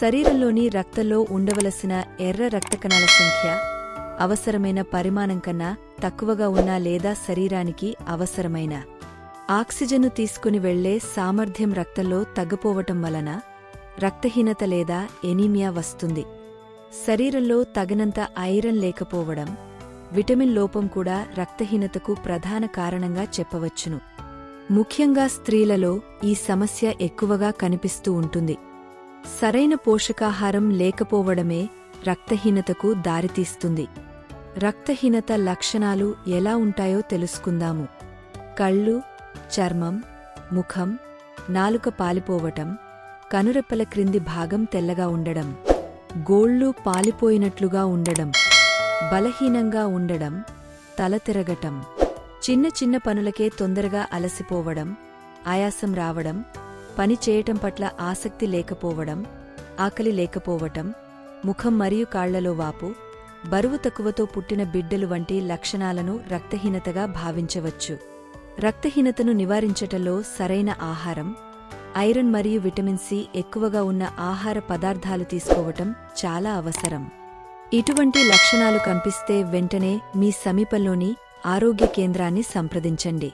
శరీరంలోని రక్తంలో ఉండవలసిన ఎర్ర రక్త కణాల సంఖ్య అవసరమైన పరిమాణం కన్నా తక్కువగా ఉన్నా లేదా శరీరానికి అవసరమైన. ఆక్సిజన్ను తీసుకుని వెళ్ళే సామర్థ్యం రక్తంలో తగ్గిపోవటం వలన రక్తహీనత లేదా ఎనీమియా వస్తుంది. శరీరంలో తగినంత ఐరన్ లేకపోవడం విటమిన్ లోపం కూడా రక్తహీనతకు ప్రధాన కారణంగా చెప్పవచ్చును. ముఖ్యంగా స్త్రీలలో ఈ సమస్య ఎక్కువగా కనిపిస్తూ ఉంటుంది. సరైన పోషకాహారం లేకపోవడమే రక్తహీనతకు దారితీస్తుంది. రక్తహీనత లక్షణాలు ఎలా ఉంటాయో తెలుసుకుందాము. కళ్ళు చర్మం ముఖం నాలుక పాలిపోవటం కనురెప్పల క్రింది భాగం తెల్లగా ఉండడం గోళ్ళు పాలిపోయినట్లుగా ఉండడం బలహీనంగా ఉండడం తల తిరగటం చిన్న చిన్న పనులకే తొందరగా అలసిపోవడం ఆయాసం రావడం పని చేయటం పట్ల ఆసక్తి లేకపోవడం ఆకలి లేకపోవటం ముఖం మరియు కాళ్ళలో వాపు బరువు తక్కువతో పుట్టిన బిడ్డలు వంటి లక్షణాలను రక్తహీనతగా భావించవచ్చు. రక్తహీనతను నివారించటంలో సరైన ఆహారం ఐరన్ మరియు విటమిన్ సి ఎక్కువగా ఉన్న ఆహార పదార్థాలు తీసుకోవటం చాలా అవసరం. ఇటువంటి లక్షణాలు కనిపిస్తే వెంటనే మీ సమీపంలోని ఆరోగ్య కేంద్రాన్ని సంప్రదించండి.